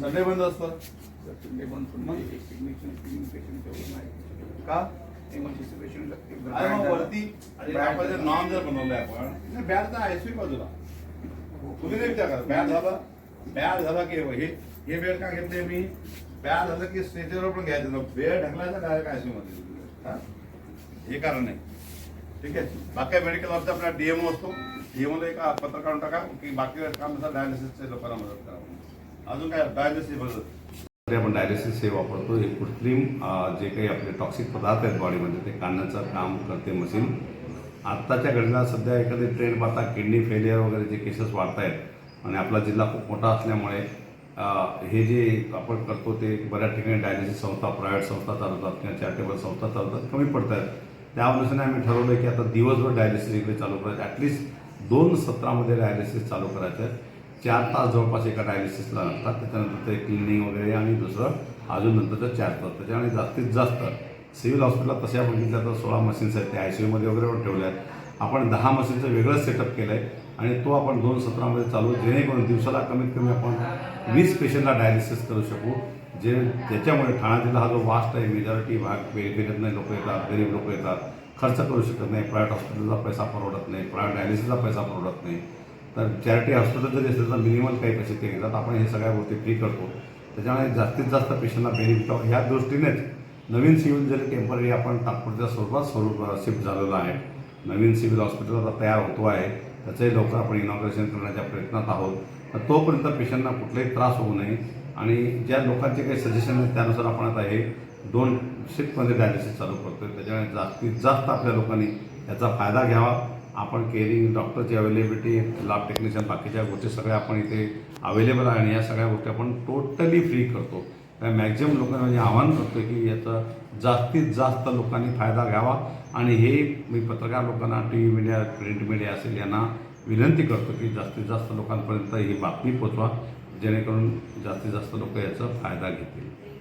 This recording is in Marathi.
संडे बंद असतं? का? अरे मग वरती नॉन जर बनवलंय आपण. बॅड तर आयसीयू बाजूला. तुम्ही नाही विचार करा बॅड झाला. बॅड झाला की हे हे बेड का घेतले मी? बॅड झालं की स्ट्रेचरवर पण घ्यायचं. बेड ढकलायचा डायरेक्ट आयसीयू मध्ये. हा? हे कारण नाही ठीक आहे? बाकी मेडिकल ऑफिसर आपला डीएमओ असतो. डीएमओला एक पत्र काढून टाका. की बाकी काम नसेल डायलिसिसच्या लोकांना मदत करा. अजून काय? डायलिसिस मदत. आपण डायलिसिस हे वापरतो हे कृत्रिम जे काही आपले टॉक्सिक पदार्थ आहेत बॉडीमध्ये ते काढण्याचं काम करते मशीन. आत्ताच्या घडीला सध्या एखादी ट्रेंड पाहता किडनी फेलियर वगैरे जे केसेस वाढत आहेत आणि आपला जिल्हा खूप मोठा असल्यामुळे हे जे आपण करतो ते बऱ्याच ठिकाणी डायलिसिस संस्था प्रायव्हेट संस्था चालवतात किंवा चॅरिटेबल संस्था चालवतात कमी पडत आहेत. त्या अनुषंगाने आम्ही ठरवलं की आता दिवसभर डायलिसिस इकडे चालू करायचं. ॲटलिस्ट दोन सत्रामध्ये डायलिसिस चालू करायचं. आहे चार तास जवळपास एका डायलिसिसला लागतात. त्याच्यानंतर ते क्लिनिंग वगैरे आणि दुसरं अजून नंतरचं चार तास. त्याच्यामुळे जास्तीत जास्त सिव्हिल हॉस्पिटलला तशा बघितल्या तर सोळा मशीन्स आहेत. ते आय सी यूमध्ये वगैरे ठेवल्या आहेत आपण दहा मशीनचं वेगळं सेटअप केलं आहे आणि तो आपण दोन सत्रामध्ये चालू जेणेकरून दिवसाला कमीत कमी आपण वीस पेशंटला डायलिसिस करू शकू. जे त्याच्यामुळे ठाणा जिल्हा हा जो वास्ट आहे मेजॉरिटी भाग पेरिफेरीत नाही लोक येतात गरीब लोक येतात खर्च करू शकत नाही प्रायव्हेट हॉस्पिटलचा पैसा परवडत नाही प्रायव्हेट डायलिसिसचा पैसा परवडत नाही. तर चॅरिटी हॉस्पिटल जरी असेल तर मिनिमम काही पैसे ते घेतात. आपण हे सगळ्या गोष्टी फ्री करतो. त्याच्यामुळे जास्तीत जास्त पेशंटला बेनिफिट व्हावं ह्या दृष्टीनेच नवीन सिव्हिल जरी टेंपररी आपण तात्पुरत्या स्वरूपात स्वरूप शिफ्ट झालेलं आहे. नवीन सिव्हिल हॉस्पिटल आता तयार होतो आहे. त्याचंही लवकर आपण इनॉग्रेशन करण्याच्या प्रयत्नात आहोत. तर तोपर्यंत पेशंटना कुठलाही त्रास होऊ नये. आणि ज्या लोकांचे काही सजेशन आहेत त्यानुसार आपण आता हे दोन शिफ्टमध्ये डायलिसिस चालू करतोय. त्याच्यामुळे जास्तीत जास्त आपल्या लोकांनी याचा फायदा घ्यावा. आपण केअरिंग डॉक्टरची अवेलेबिलिटी लॅब टेक्निशियन बाकीच्या गोष्टी सगळ्या आपण इथे अवेलेबल आहे आणि या सगळ्या गोष्टी आपण टोटली फ्री करतो. मॅक्झिमम लोकांना म्हणजे आवाहन करतो की याचा जास्तीत जास्त लोकांनी फायदा घ्यावा. आणि हे मी पत्रकार लोकांना T V media print media असेल यांना विनंती करतो की जास्तीत जास्त लोकांपर्यंत ही बातमी पोचवा जेणेकरून जास्तीत जास्त लोक याचा फायदा घेतील.